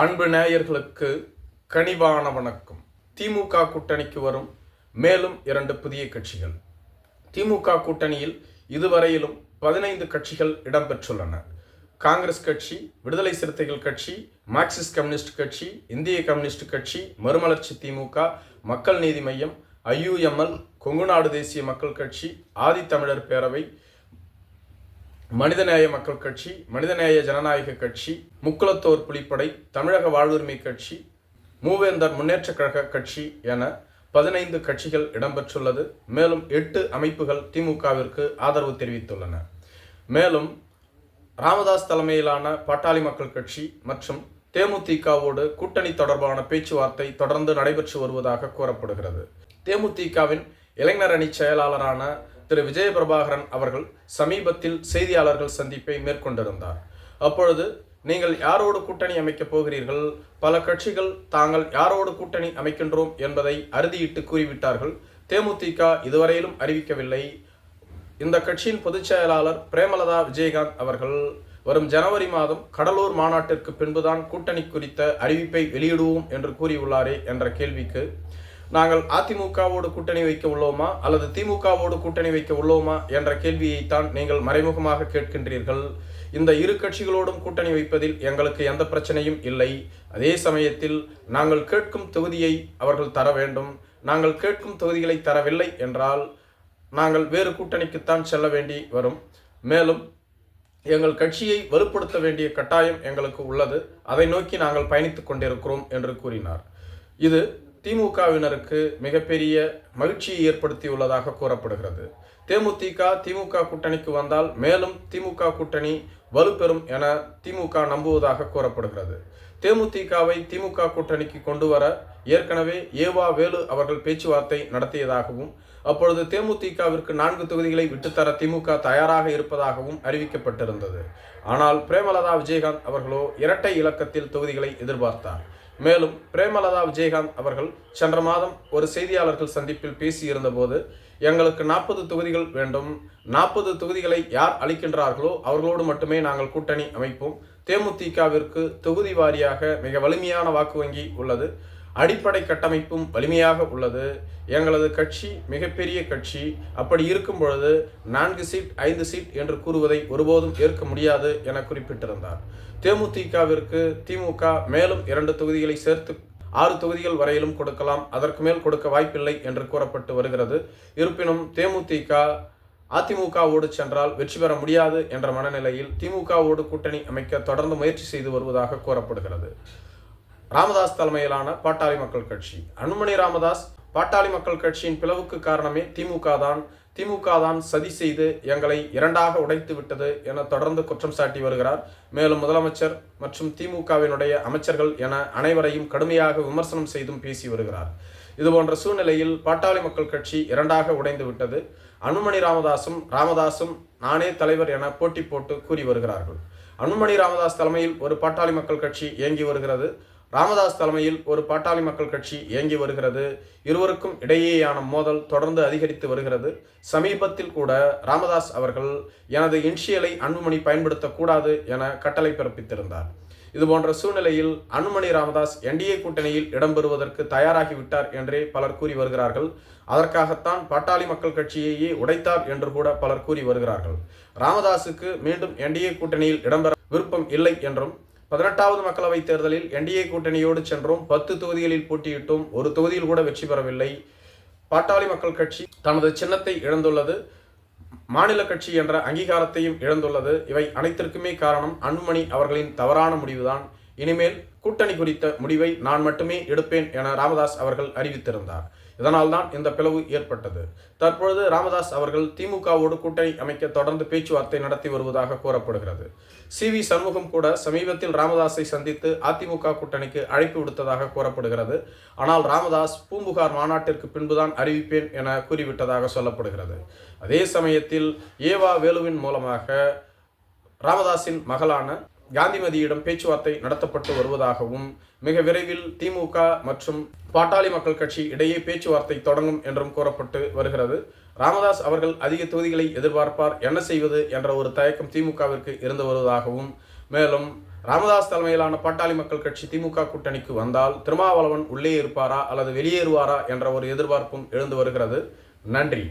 அன்பு நேயர்களுக்கு கனிவான வணக்கம். திமுக கூட்டணிக்கு வரும் மேலும் இரண்டு புதிய கட்சிகள். திமுக கூட்டணியில் இதுவரையிலும் பதினைந்து கட்சிகள் இடம்பெற்றுள்ளன. காங்கிரஸ் கட்சி விடுதலை சிறுத்தைகள் கட்சி மார்க்சிஸ்ட் கம்யூனிஸ்ட் கட்சி இந்திய கம்யூனிஸ்ட் கட்சி மறுமலர்ச்சி திமுக மக்கள் நீதி மையம் ஐயுஎம்எல் கொங்குநாடு தேசிய மக்கள் கட்சி ஆதித்தமிழர் பேரவை மனிதநேய மக்கள் கட்சி மனிதநேய ஜனநாயக கட்சி முக்குலத்தோர் புலிப்படை தமிழக வாழ்வுரிமை கட்சி மூவேந்தர் முன்னேற்றக் கழக கட்சி என பதினைந்து கட்சிகள் இடம்பெற்றுள்ளது. மேலும் எட்டு அமைப்புகள் திமுகவிற்கு ஆதரவு தெரிவித்துள்ளன. மேலும் ராமதாஸ் தலைமையிலான பாட்டாளி மக்கள் கட்சி மற்றும் தேமுதிகவோடு கூட்டணி தொடர்பான பேச்சுவார்த்தை தொடர்ந்து நடைபெற்று வருவதாக கூறப்படுகிறது. தேமுதிகவின் இளைஞர் அணி செயலாளரான திரு விஜய பிரபாகரன் அவர்கள் சமீபத்தில் செய்தியாளர்கள் சந்திப்பை மேற்கொண்டிருந்தார். அப்பொழுது நீங்கள் யாரோடு கூட்டணி அமைக்கப் போகிறீர்கள்? பல கட்சிகள் தாங்கள் யாரோடு கூட்டணி அமைக்கின்றோம் என்பதை அறுதியிட்டு கூறிவிட்டார்கள். தேமுதிக இதுவரையிலும் அறிவிக்கவில்லை. இந்த கட்சியின் பொதுச் செயலாளர் பிரேமலதா விஜயகாந்த் அவர்கள் வரும் ஜனவரி மாதம் கடலூர் மாநாட்டிற்கு பின்புதான் கூட்டணி குறித்த அறிவிப்பை வெளியிடுவோம் என்று கூறியுள்ளாரே என்ற கேள்விக்கு நாங்கள் அதிமுகவோடு கூட்டணி வைக்க உள்ளோமா அல்லது திமுகவோடு கூட்டணி வைக்க உள்ளோமா என்ற கேள்வியைத்தான் நீங்கள் மறைமுகமாக கேட்கின்றீர்கள். இந்த இரு கட்சிகளோடும் கூட்டணி வைப்பதில் எங்களுக்கு எந்த பிரச்சனையும் இல்லை. அதே சமயத்தில் நாங்கள் கேட்கும் தொகுதியை அவர்கள் தர வேண்டும். நாங்கள் கேட்கும் தொகுதிகளை தரவில்லை என்றால் நாங்கள் வேறு கூட்டணிக்குத்தான் செல்ல வேண்டி வரும். மேலும் எங்கள் கட்சியை வலுப்படுத்த வேண்டிய கட்டாயம் எங்களுக்கு உள்ளது. அதை நோக்கி நாங்கள் பயணித்துக் கொண்டிருக்கிறோம் என்று கூறினார். இது திமுகவினருக்கு மிகப்பெரிய மகிழ்ச்சியை ஏற்படுத்தியுள்ளதாக கூறப்படுகிறது. தேமுதிக திமுக கூட்டணிக்கு வந்தால் மேலும் திமுக கூட்டணி வலுப்பெறும் என திமுக நம்புவதாக கூறப்படுகிறது. தேமுதிகவை திமுக கூட்டணிக்கு கொண்டு வர ஏற்கனவே ஏவா வேலு அவர்கள் பேச்சுவார்த்தை நடத்தியதாகவும் அப்பொழுது தேமுதிகவிற்கு நான்கு தொகுதிகளை விட்டுத்தர திமுக தயாராக இருப்பதாகவும் அறிவிக்கப்பட்டிருந்தது. ஆனால் பிரேமலதா விஜயகாந்த் அவர்களோ இரட்டை இலக்கத்தில் தொகுதிகளை எதிர்பார்த்தார். மேலும் பிரேமலதா விஜயகாந்த் அவர்கள் சென்ற மாதம் ஒரு செய்தியாளர்கள் சந்திப்பில் பேசியிருந்தபோது எங்களுக்கு நாற்பது தொகுதிகள் வேண்டும். நாற்பது தொகுதிகளை யார் அளிக்கின்றார்களோ அவர்களோடு மட்டுமே நாங்கள் கூட்டணி அமைப்போம். தேமுதிகவிற்கு தொகுதி வாரியாக மிக வலிமையான வாக்கு வங்கி உள்ளது. அடிப்படை கட்டமைப்பும் வலிமையாக உள்ளது. எங்களது கட்சி மிகப்பெரிய கட்சி. அப்படி இருக்கும் பொழுது நான்கு சீட் ஐந்து சீட் என்று கூறுவதை ஒருபோதும் ஏற்க முடியாது என குறிப்பிட்டிருந்தார். தேமுதிகவிற்கு திமுக மேலும் இரண்டு தொகுதிகளை சேர்த்து ஆறு தொகுதிகள் வரையிலும் கொடுக்கலாம். அதற்கு மேல் கொடுக்க வாய்ப்பில்லை என்று கூறப்பட்டு வருகிறது. இருப்பினும் தேமுதிக அதிமுகவோடு சென்றால் வெற்றி பெற முடியாது என்ற மனநிலையில் திமுகவோடு கூட்டணி அமைக்க தொடர்ந்து முயற்சி செய்து வருவதாக கூறப்படுகிறது. ராமதாஸ் தலைமையிலான பாட்டாளி மக்கள் கட்சி. அனுமணி ராமதாஸ் பாட்டாளி மக்கள் கட்சியின் பிளவுக்கு காரணமே திமுக தான். திமுக தான் சதி செய்து எங்களை இரண்டாக உடைத்து விட்டது என தொடர்ந்து குற்றம் சாட்டி வருகிறார். மேலும் முதலமைச்சர் மற்றும் திமுகவினுடைய அமைச்சர்கள் என அனைவரையும் கடுமையாக விமர்சனம் செய்தும் பேசி வருகிறார். இதுபோன்ற சூழ்நிலையில் பாட்டாளி மக்கள் கட்சி இரண்டாக உடைந்து விட்டது. அனுமணி ராமதாசும் ராமதாசும் நானே தலைவர் என போட்டி போட்டு கூறி வருகிறார்கள். அனுமணி ராமதாஸ் தலைமையில் ஒரு பாட்டாளி மக்கள் கட்சி இயங்கி வருகிறது. ராமதாஸ் தலைமையில் ஒரு பாட்டாளி மக்கள் கட்சி இயங்கி வருகிறது. இருவருக்கும் இடையேயான மோதல் தொடர்ந்து அதிகரித்து வருகிறது. சமீபத்தில் கூட ராமதாஸ் அவர்கள் எனது இன்ஷியலை அன்புமணி பயன்படுத்தக்கூடாது என கட்டளை பிறப்பித்திருந்தார். இதுபோன்ற சூழ்நிலையில் அனுமணி ராமதாஸ் என்டிஏ கூட்டணியில் இடம்பெறுவதற்கு தயாராகிவிட்டார் என்றே பலர் கூறி வருகிறார்கள். அதற்காகத்தான் பாட்டாளி மக்கள் கட்சியையே உடைத்தார் என்று கூட பலர் கூறி வருகிறார்கள். ராமதாஸுக்கு மீண்டும் என்டிஏ கூட்டணியில் இடம்பெற விருப்பம் இல்லை என்றும் பதினெட்டாவது மக்களவைத் தேர்தலில் என்டிஏ கூட்டணியோடு சென்றோம். பத்து தொகுதிகளில் போட்டியிட்டோம். ஒரு தொகுதியில் கூட வெற்றி பெறவில்லை. பாட்டாளி மக்கள் கட்சி தனது சின்னத்தை இழந்துள்ளது. மாநில கட்சி என்ற அங்கீகாரத்தையும் இழந்துள்ளது. இவை அனைத்திற்குமே காரணம் அன்புமணி அவர்களின் தவறான முடிவுதான். இனிமேல் கூட்டணி குறித்த முடிவை நான் மட்டுமே எடுப்பேன் என ராமதாஸ் அவர்கள் அறிவித்திருந்தார். இதனால்தான் இந்த பிளவு ஏற்பட்டது. தற்பொழுது ராமதாஸ் அவர்கள் திமுகவோடு கூட்டணி அமைக்க தொடர்ந்து பேச்சுவார்த்தை நடத்தி வருவதாக கூறப்படுகிறது. சி வி சண்முகம் கூட சமீபத்தில் ராமதாஸை சந்தித்து அதிமுக கூட்டணிக்கு அழைப்பு விடுத்ததாக கூறப்படுகிறது. ஆனால் ராமதாஸ் பூம்புகார் மாநாட்டிற்கு பின்புதான் அறிவிப்பேன் என கூறிவிட்டதாக சொல்லப்படுகிறது. அதே சமயத்தில் ஏவா வேலுவின் மூலமாக ராமதாஸின் மகளான காந்திமதியிடம் பேச்சுவார்த்தை நடத்தப்பட்டு வருவதாகவும் மிக விரைவில் திமுக மற்றும் பாட்டாளி மக்கள் கட்சி இடையே பேச்சுவார்த்தை தொடங்கும் என்றும் கூறப்பட்டு வருகிறது. ராமதாஸ் அவர்கள் அதிக தொகுதிகளை எதிர்பார்ப்பார் என்ன செய்வது என்ற ஒரு தயக்கம் திமுகவிற்கு இருந்து வருவதாகவும் மேலும் ராமதாஸ் தலைமையிலான பாட்டாளி மக்கள் கட்சி திமுக கூட்டணிக்கு வந்தால் திருமாவளவன் உள்ளே இருப்பாரா அல்லது வெளியேறுவாரா என்ற ஒரு எதிர்பார்ப்பும் எழுந்து வருகிறது. நன்றி.